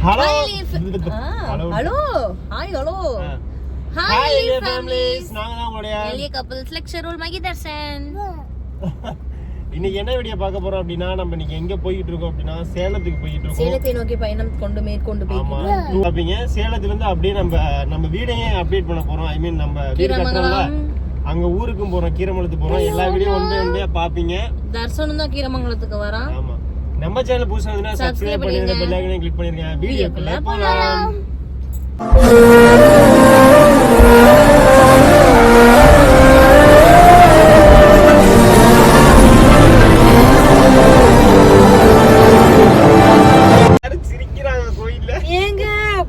Hello. Hello. Hello. Hi hello. Hi families நாங்க தான் உங்களுடைய எளிய couples lecture rule Mahi Darshan இன்னைக்கு என்ன வீடியோ பார்க்க போறோம் அப்படின்னா நம்ம இன்னைக்கு எங்க போயிட்டு இருக்கோம் அப்படின்னா சேலத்துக்கு போயிட்டு இருக்கோம். சேலத்தை நோக்கி பயணம் கொண்டு மேற்கொண்டு போய்க்கிறோம் பாப்பீங்க சேலத்துல இருந்து அப்படியே நம்ம நம்ம வீடையே அப்டேட் பண்ண போறோம். ஐ மீன் நம்ம வீடு கட்டுறோம்ல. கீரமங்கலம் அங்க ஊருக்கும் போறோம் கீரமலத்துக்கு போறோம். எல்லா வீடியோ ஒன் பை ஒன் பாப்பீங்க. தர்ஷனும் தான் கீரமங்கலத்துக்கு வரான். ஆமா. நம்ம சேனல் புதுசா இருந்தா சப்ஸ்கிரைப் பண்ணிருங்க பெல் ஐகானை கிளிக் பண்ணிருங்க. வீடியோக்குள்ள போலாம்.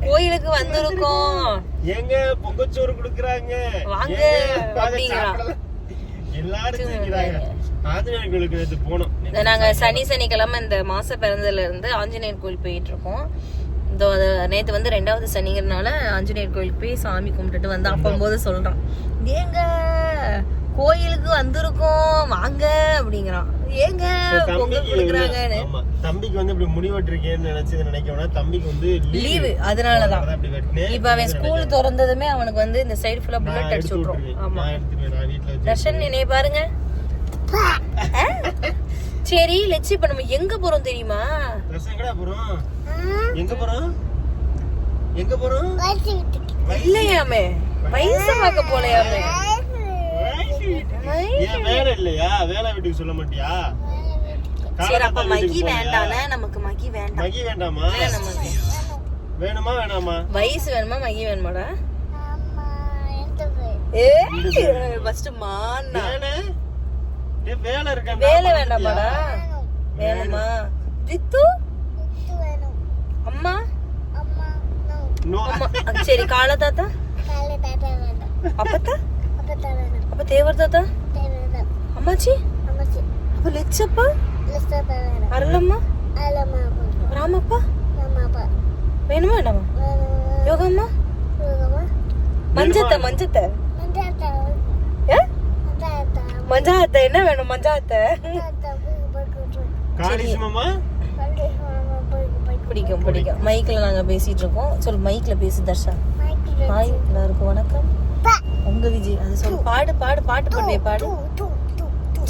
கோயிலுக்கு வந்திருக்கோம். ஏங்க பொங்கச்சோறு குடுக்குறாங்க. வாங்க. எல்லாரும் சிரிக்கிறாங்க. ஆஞ்சநேயர் கோயிலுக்கு நேத்து போனோம். இந்த நாங்க சனி சனிக்கிழமை இந்த மாச பிறந்ததுல இருந்து ஆஞ்சநேயர் கோயில் போயிட்டு இருக்கோம் இந்த நேத்து வந்து ரெண்டாவது சனிங்கிறனால ஆஞ்சநேயர் கோயிலுக்கு போய் சாமி கும்பிட்டுட்டு வந்து அப்பம்போது சொல்றான். ஏங்க கோயிலுக்கு வந்திருக்கோம் வாங்க அப்படிங்கிறான். ஏங்க பொங்கல் கொடுக்குறாங்கன்னு. தம்பிக்கு வந்து இப்படி முடிவெட்டிருக்கேன்னு நினைச்சு நினைக்கணும்னா தம்பிக்கு வந்து லீவு அப்படி வெட்டினேன் இப்ப அவன் ஸ்கூல் திறந்ததுமே அவனுக்கு வந்து இந்த சைடு ஃபுல்லா நான் புல்லட் அடிச்சு எடுத்து விட்டுரும். விட்டுருவேன். ஆமா. நான் எடுத்துருவேன் நான் வீட்டுல வச்சு தர்ஷன் என்னைய பாருங்க? சரி லட்சி இப்ப நம்ம எங்க போறோம் தெரியுமா? எங்கடா போறோம்? எங்க போறோம்? எங்க போறோம்? இல்லையாமே வயசு பார்க்க போலையாமே வேலை இல்லையா? வேலை வீட்டுக்கு சொல்ல மாட்டியா? சரி அப்ப மகி? வேண்டானே நமக்கு மகி வேண்டாம். மகி வேண்டாமா. வேணுமா வேணாமா வயசு வேணுமா மகி வேணுமாடா? ஏ ஃபர்ஸ்ட் மான்னா. வேலை டேய், வேலை இருக்கா வேலை வேண்டாமாடா வேணுமா ரித்து அம்மா நோ அம்மா அ, சரி கால தாத்தா அப்பத்தா அப்ப தேவர் தாத்தா அம்மாச்சி அப்ப லெச்சப்பா அருளம்மா ராமப்பா வேணுமா வேண்டாமா யோகம்மா மஞ்சத்த மஞ்சத்த ஏ? மஞ்சா அத்தை என்ன வேணும் மஞ்சா அத்தை காரிசுமமா பிடிக்கும் பிடிக்கும். மைக்ல நாங்க பேசிட்டு இருக்கோம் சொல் மைக்ல பேசு தர்ஷா. ஹாய் எல்லாருக்கும் வணக்கம். உங்க விஜய் அது சொல் பாடு பாடு பாட்டு பாடுவே பாடு.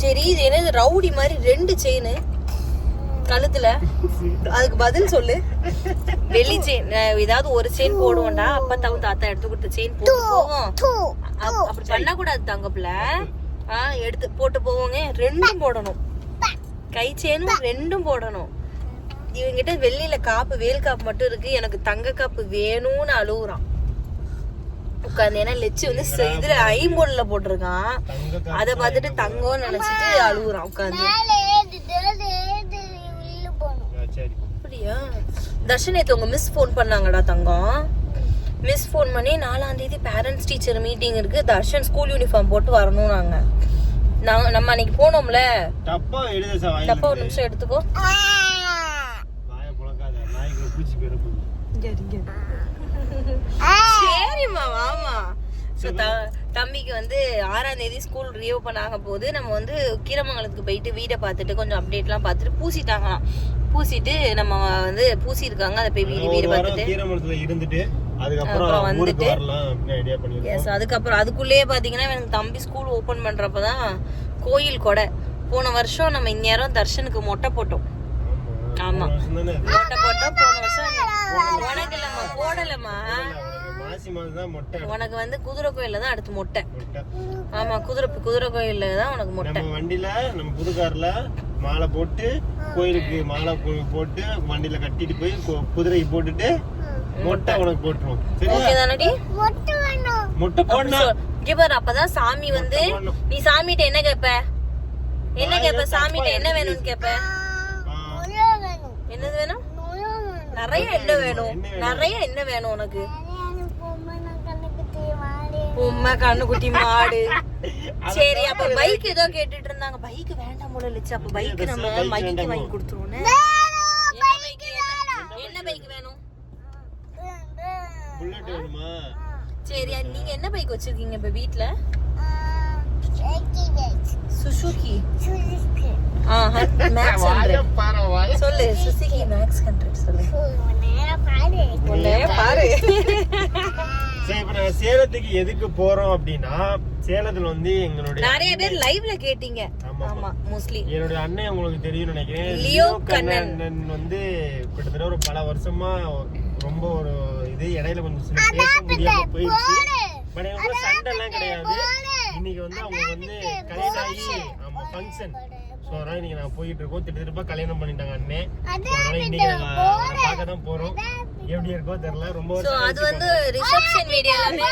சரி இது என்னது ரவுடி மாதிரி ரெண்டு செயின் கழுத்துல. அதுக்கு பதில் சொல்லு. வெள்ளி செயின் ஏதாவது ஒரு செயின் போடுவோம்டா. அப்பா தாவும் தாத்தா எடுத்து கொடுத்த செயின் போட்டு போவோம் அப்படி பண்ண கூடாது தங்கப்புல. ஆ எடுத்து போட்டு போவோங்க. ரெண்டும் போடணும். கை செயினும் ரெண்டும் போடணும். இவங்கிட்ட வெள்ளியில காப்பு வேல் காப்பு மட்டும் இருக்கு. எனக்கு தங்க காப்பு வேணும்னு அழுகுறான் உட்காந்து ஏன்னா லெச்சு வந்து செ- இதுல ஐம்பொருள்ல போட்டிருக்கான். அத பார்த்துட்டு தங்கம்னு நினைச்சிட்டு அழுகுறான் உட்காந்து அப்படியா? தர்ஷன் நேத்து உங்க மிஸ் ஃபோன் பண்ணாங்கடா தங்கம். மிஸ் ஃபோன் பண்ணி நாலாம் தேதி பேரண்ட்ஸ் டீச்சர் மீட்டிங் இருக்கு. தர்ஷன் ஸ்கூல் யூனிஃபார்ம் போட்டு வரணும் நாங்க நாங்க நம்ம அன்னைக்கு போனோம்ல? தப்பா எழுத சார் வாயில தப்பா ஒரு நிமிஷம் எடுத்துக்கோ. சரிம்மா வாமா So, த- தம்பிக்கு வந்து ஆறாம் தேதி ஸ்கூல் ரீஓபன் ஆக போது நம்ம வந்து கீரமங்கலத்துக்கு போயிட்டு வீடை பார்த்துட்டு கொஞ்சம் அப்டேட்லாம் பார்த்துட்டு பூசிட்டாங்களாம். பூசிட்டு நம்ம வந்து பூசி இருக்காங்க அதை போய் வீடு வீடு பார்த்துட்டு. இருந்துட்டு அதுக்கப்புறம் வந்துட்டு- எஸ் அதுக்கப்புறம் அதுக்குள்ளேயே பாத்தீங்கன்னா எனக்கு தம்பி ஸ்கூல் ஓபன் பண்றப்பதான் கோயில் கொடை. போன வருஷம் நம்ம இந்நேரம் தர்ஷனுக்கு மொட்டை போட்டோம். ஆமா. தானே. மொட்டை போட்டோம். போன வருஷம் உனக்கு இல்லம்மா போடலம்மா. உனக்கு மாசி மாதம் தான் மொட்டை. உனக்கு வந்து குதிரை கோயில்ல தான் அடுத்து மொட்டை. ஆமா குதிரை குதிரை கோயில்ல தான் உனக்கு மொட்டை. வண்டியில நம்ம புது கார்ல மாலை போட்டு கோயிலுக்கு மாலை போட்டு வண்டியில கட்டிட்டு போய் குதிரைக்கு போட்டுட்டு மொட்டை உனக்கு போட்டுருவோம். சரியா? ஓகே தானடி? மொட்டை போடணும் இங்க பாரு அப்பதான் சாமி வந்து. நீ சாமிகிட்ட என்ன கேப்ப? என்ன கேப்ப? சாமிகிட்ட என்ன வேணும்னு கேப்ப? என்னது வேணும்? நிறைய என்ன வேணும்? நிறைய என்ன வேணும் உனக்கு. உண்மை கண்ணுக்குட்டி மாடு. சரி அப்ப பைக் ஏதோ கேட்டுட்டு இருந்தாங்க. பைக் வேண்டாம் போல இல்லச்சு அப்ப பைக் நம்ம வேண்டாமோ? வாங்கி கொடுத்துருவோம். சரியா வேணுமா? நீங்க என்ன பைக் வச்சிருக்கீங்க இப்ப வீட்ல? சுசுகி சொல்லு சுசுகி மேக்ஸ் ஹண்ட்ரட் சொல்லு. பாரு. சரி இப்ப நாங்க சேலத்துக்கு எதுக்கு போறோம் அப்படின்னா சேலத்துல வந்து எங்களுடைய நிறைய பேர் லைவ்ல கேட்டீங்க. ஆமா மோஸ்ட்லி என்னோட அண்ணன் உங்களுக்கு தெரியும் நினைக்கிறேன். லியோ கண்ணன். வந்து கிட்டத்தட்ட ஒரு பல வருஷமா ரொம்ப ஒரு இது இடையில கொஞ்சம் சில பேச முடியாம போயிடுச்சு. பட். எங்களுக்கு சண்டை எல்லாம் கிடையாது. இன்னைக்கு வந்து அவங்க வந்து கல்யாணம் ஆகி ஆமா ஃபங்க்ஷன் ஸோ அதனால இன்னைக்கு நாங்க போயிட்டு இருக்கோம். திட்டு திருப்ப கல்யாணம் பண்ணிட்டாங்க அண்ணன் So, அதனால இன்னைக்கு நாங்க அவரை பார்க்க தான் போறோம். எப்படி இருக்கோ தெரியல. ரொம்ப அது வந்து ரிசப்ஷன் வீடியோ எல்லாமே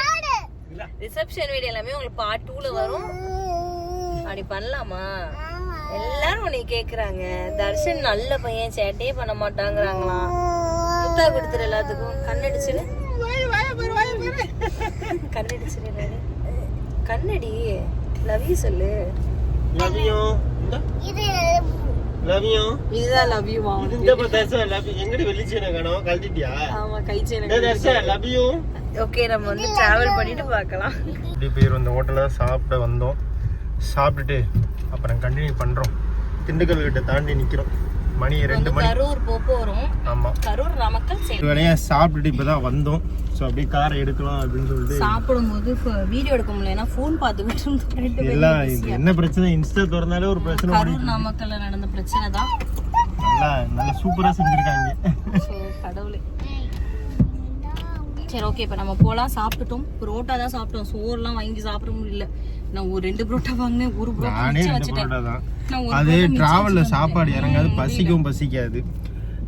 இல்ல. ரிசப்ஷன் வீடியோ எல்லாமே உங்களுக்கு பார்ட் டூல வரும். அப்படி பண்ணலாமா? எல்லாரும் உன்னை கேக்குறாங்க. தர்ஷன் நல்ல பையன் சேட்டையே பண்ண மாட்டாங்கறாங்களாம். முத்தா கொடுத்துரு எல்லாத்துக்கும். கண்ணடிச்சிடு எல்லாரு. கண்ணடி லவ் யூ சொல்லு. லவ்யும் லவ்யும் இதுதான் லவ் யூ இந்த தர்ஷன் லவ் எங்கடி வெளிச்சேன காணோம்? கழட்டிட்டியா? ஆமா கை லவ்யும் ஓகே நம்ம வந்து டிராவல் பண்ணிட்டு பார்க்கலாம். இப்படி பேர் இந்த ஹோட்டலில் சாப்பிட வந்தோம். சாப்பிட்டுட்டு அப்புறம் கண்டினியூ பண்ணுறோம் திண்டுக்கல் கிட்ட தாண்டி நிற்கிறோம் மணி ரெண்டு மணி. கரூர் போறோம். ஆமாம் கரூர் நாமக்கல் சேலம் வேலையாக சாப்பிட்டுட்டு இப்போ தான் வந்தோம். ஸோ அப்படியே காரை எடுக்கலாம் அப்படின்னு சொல்லிட்டு சாப்பிடும்போது வீடியோ எடுக்க முடியல. ஏன்னா ஃபோன் பார்த்துக்கிட்டு எல்லாம் இது என்ன பிரச்சனை? இன்ஸ்டா திறந்தாலே ஒரு பிரச்சனை கரூர் நாமக்கல்ல நடந்த பிரச்சனை தான். நல்லா நல்லா சூப்பராக செஞ்சுருக்காங்க. ஸோ கடவுளே. சரி ஓகே இப்போ நம்ம போலாம். சாப்பிட்டுட்டோம். புரோட்டா தான் சாப்பிட்டோம். சோறுலாம் வாங்கி சாப்பிட முடியல. நான் ஒரு ரெண்டு புரோட்டா வாங்கினேன் ஒரு புரோட்டா நானே மிச்சம் ரெண்டு வச்சுட்டேன். பரோட்டா தான். அது டிராவலில். சாப்பாடு இறங்காது பசிக்கவும் பசிக்காது.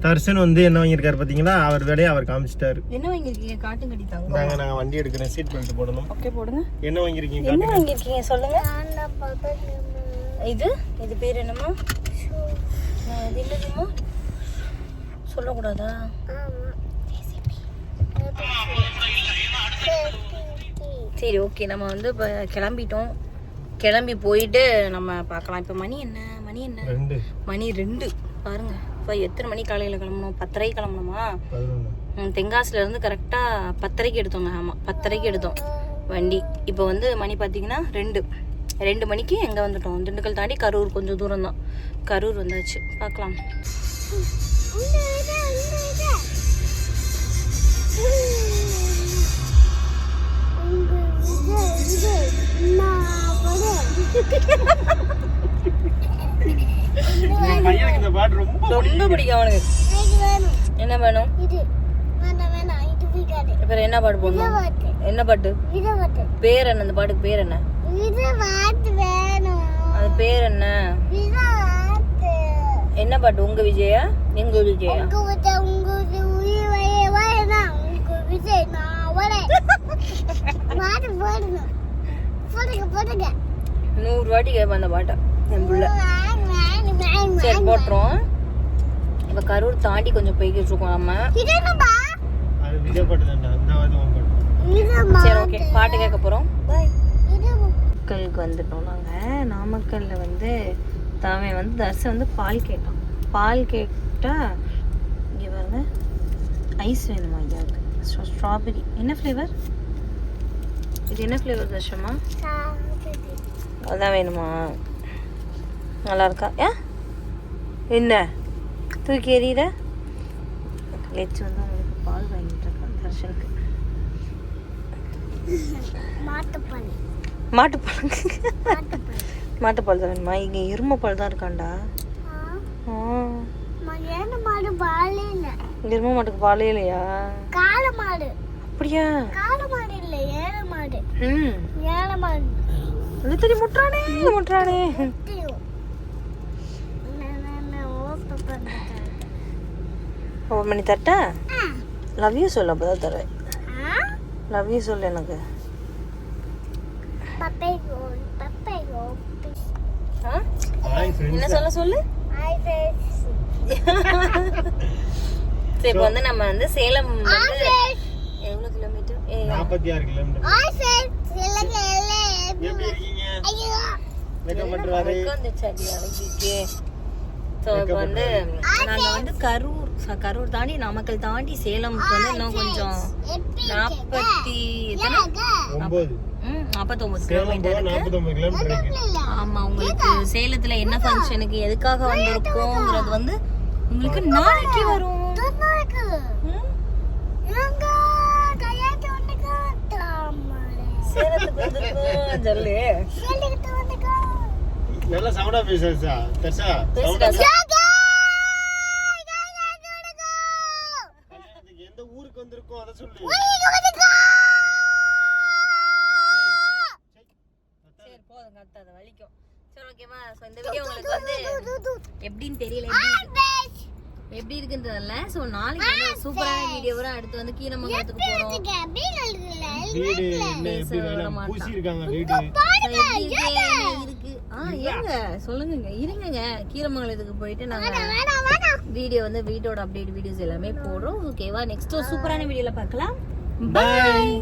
தர்ஷன் வந்து என்ன வாங்கியிருக்காரு பார்த்தீங்களா? அவர் வேலையை அவர் காமிச்சிட்டாரு. என்ன வாங்கியிருக்கீங்க? காட்டும் கட்டி தாங்க. நாங்கள் நாங்கள் வண்டி எடுக்கிறேன். சீட் பெல்ட் போடணும். ஓகே போடுங்க. என்ன வாங்கியிருக்கீங்க? என்ன காட்டுங்க. வாங்கியிருக்கீங்க சொல்லுங்க. இது? இது பேர் என்னம்மா? இது என்னதும்மா? சொல்லக்கூடாதா? சரி ஓகே நம்ம வந்து இப்போ கிளம்பிட்டோம். கிளம்பி போயிட்டு நம்ம பார்க்கலாம். இப்போ மணி என்ன? மணி என்ன? மணி ரெண்டு. பாருங்க. இப்போ எத்தனை மணி காலையில் கிளம்பணும்? பத்தரைக்கு கிளம்பணுமா? பதினொன்று ம், தென்காசில இருந்து கரெக்டாக பத்தரைக்கு எடுத்தோங்க. ஆமாம் பத்தரைக்கு எடுத்தோம். வண்டி. இப்போ வந்து மணி பார்த்தீங்கன்னா ரெண்டு. ரெண்டு மணிக்கு எங்கே வந்துட்டோம்? திண்டுக்கல் தாண்டி கரூர். கொஞ்சம் தூரம் தான். கரூர் வந்தாச்சு. பார்க்கலாம். இந்த பாட்டு ரொம்ப பிடிக்கும் அவனுக்கு. என்ன வேணும்? இப்போ என்ன பாட்டு போடணும்? என்ன பாட்டு? பேர் என்ன? அந்த பாட்டுக்கு பேர் என்ன? அது பேர் என்ன? என்ன பாட்டு? உங்க விஜயா? எங்க விஜயா? உங்க விஜய் நூறு வாட்டி கேட்பேன் அந்த பாட்டை என் புள்ள. சரி போட்டுரும் இப்போ கரூர் தாண்டி கொஞ்சம் போய்கிட்டு இருக்கோம் நம்ம சரி ஓகே. பாட்டு கேட்க போகிறோம் நாமக்கலுக்கு வந்துட்டோம் நாங்கள் நாமக்கல்லில் வந்து அவன் வந்து தர்சன் வந்து பால் கேட்டான். பால் கேட்டா இங்கே பாருங்க ஐஸ் வேணுமா ஐயாவுக்கு? ஸ்ட்ராபெரி. என்ன ஃப்ளேவர் இது என்ன ஃப்ளேவர் தர்ஷமா அதான் வேணுமா? நல்லா இருக்கா? ஏ? என்ன? தூக்கி எறிகிற லெச்சு வந்து அவங்களுக்கு பால் வாங்கிட்டு இருக்கான் தர்ஷனுக்கு. மாட்டுப்பால். மாட்டுப்பால். தான் வேணுமா? இங்கே எருமைப்பால் தான் இருக்காண்டா? எருமை மாட்டுக்கு பாலே இல்லையா? அப்படியா? காளை மாடு இல்ல ஏழை மாடு ம் ஏழை மாடு அது தெரிய முட்டுறானே முட்டுறானே. ஓப்பன் பண்ணி தரட்டா. லவ் யூ சொல்லு அப்பதான் தருவேன். ஆ? லவ் யூ சொல்லு எனக்கு. என்ன சொல்ல சொல்லு. சரி இப்போ வந்து நம்ம வந்து சேலம் வந்து friends. எவ்வளோ கிலோமீட்டர் ஏ நாற்பத்தி ஆறு கிலோமீட்டர். எப்படி இருக்கீங்க? ஸோ இப்போ வந்து நாங்கள் வந்து கரூர் கரூர் தாண்டி நாமக்கல் தாண்டி சேலம்க்கு வந்து இன்னும் கொஞ்சம் நாற்பத்தி நாற்பத்தொம்பது கிலோமீட்டர் போக நாற்பத்தொம்பது கிலோமீட்டர் இருக்கு. இல்ல. ஆமா உங்களுக்கு சேலத்துல என்ன ஃபங்க்ஷனுக்கு எதுக்காக வந்திருக்கோங்கிறது வந்து உங்களுக்கு நாளைக்கு வரும். சேலத்துக்கு நல்லா சவுண்டா பேசுறா பெருசா சவுண்டா ஸோ நாளைக்கு சூப்பரான வீடியோ வரும் அடுத்து வந்து கீரமங்கலத்துக்கு போகிறோம் வீடு என்ன எப்படி வேணும் பூசி இருக்காங்க வீடு. எப்படி இருக்கு என்ன இருக்கு? ஆ ஏங்க சொல்லுங்க இருங்கங்க. கீரமங்கலத்துக்கு போயிட்டு நாங்க வீடியோ வந்து வீட்டோட அப்டேட் வீடியோஸ் எல்லாமே போடுறோம். ஓகேவா நெக்ஸ்ட் ஒரு சூப்பரான வீடியோல பார்க்கலாம். பாய்.